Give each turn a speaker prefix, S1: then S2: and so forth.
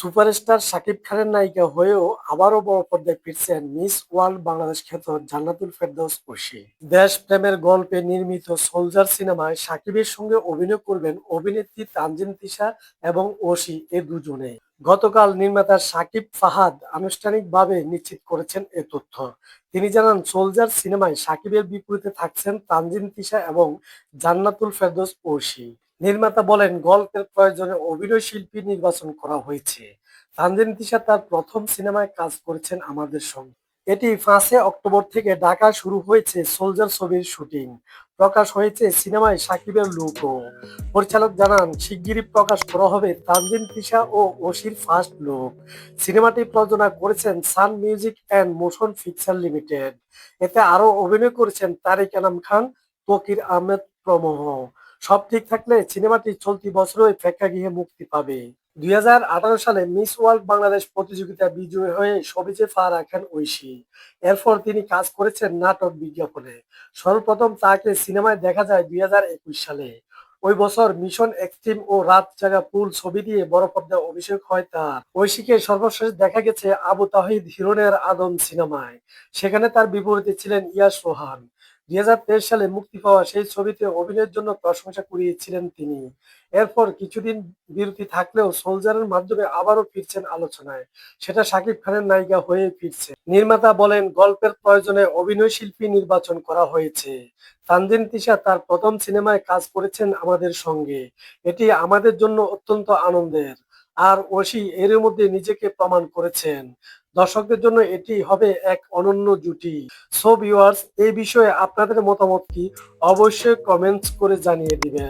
S1: Superstar Shakib খানের নায়িকা হয়েও আবারও বড় পর্দায় ফিরছেন মিস ওয়ার্ল্ড বাংলাদেশ খ্যাত জান্নাতুল ফেরদৌস ঐশী দেশপ্রেমের গল্পে নির্মিত সোলজার সিনেমায় শাকিবের সঙ্গে অভিনয় করবেন অভিনেত্রী তানজিন তিশা এবং ঐশী এ দুজনে। গতকাল নির্মাতা সাকিব ফাহাদ আনুষ্ঠানিকভাবে নিশ্চিত করেছেন এ তথ্য। তিনি জানান, সোলজার সিনেমায় সাকিবের বিপরীতে থাকছেন তানজিন তিশা এবং জান্নাতুল ফেরদৌস ঐশী নির্মাতা বলেন, গল্পের প্রয়োজনে অভিনয় শিল্পী নির্বাচন করা হয়েছে। তানজিন তিশা তার প্রথম সিনেমায় কাজ করেছেন আমাদের সঙ্গে। এটি পাঁচে অক্টোবর থেকে ঢাকা শুরু হয়েছে সোলজার ছবির শুটিং। প্রকাশ হয়েছে সিনেমায় সাকিবের লুকও। পরিচালক জানান, শিগগিরই প্রকাশ করা হবে তানজিন তিশা ও ওশির ফার্স্ট লুক সিনেমাটি প্রযোজনা করেছেন Sun Music and Motion Picture Limited. এতে আরও অভিনয় করেছেন তারিক আনাম খান তকির আহমেদ প্রমুখ। সব ঠিক থাকলে সিনেমাটি চলতি বছরই প্রেক্ষাগৃহে মুক্তি পাবে। দুই সালে মিস ওয়ার্ল্ড বাংলাদেশ প্রতিযোগিতা বিজয়ী হয়ে সবিজে পা রাখেন ঐশী। এরপর তিনি কাজ করেছেন নাটক বিজ্ঞাপনে। সর্বপ্রথম তাকে সিনেমায় দেখা যায় দুই হাজার একুশ সালে। ওই বছর মিশন এক্সট্রিম ও রাত জাগা পুল ছবি দিয়ে বড় পর্দায় অভিষেক হয় তার। ঐশীকে সর্বশেষ দেখা গেছে আবু তাহিদ হিরনের আদম সিনেমায়। সেখানে তার বিপরীতে ছিলেন ইয়াস রোহান। দুই সালে মুক্তি পাওয়া সেই ছবিতে অভিনয়ের জন্য প্রশংসা কুড়িয়েছিলেন তিনি। এরপর কিছুদিন বিরতি থাকলেও সোলজারের মাধ্যমে আবারও ফিরছেন আলোচনায়। সেটা শাকিব খানের নায়িকা হয়ে ফিরছে। নির্মাতা বলেন, গল্পের প্রয়োজনে অভিনয় শিল্পী নির্বাচন করা হয়েছে। তানজিন তিশা তার প্রথম সিনেমায় কাজ করেছেন আমাদের সঙ্গে। এটি আমাদের জন্য অত্যন্ত আনন্দের। আর ওসি এর মধ্যে নিজেকে প্রমাণ করেছেন। দর্শকদের জন্য এটি হবে এক অনন্য জুটি। সো ভিউয়ার্স এই বিষয়ে আপনাদের মতামত কি? অবশ্যই কমেন্টস করে জানিয়ে দিবেন।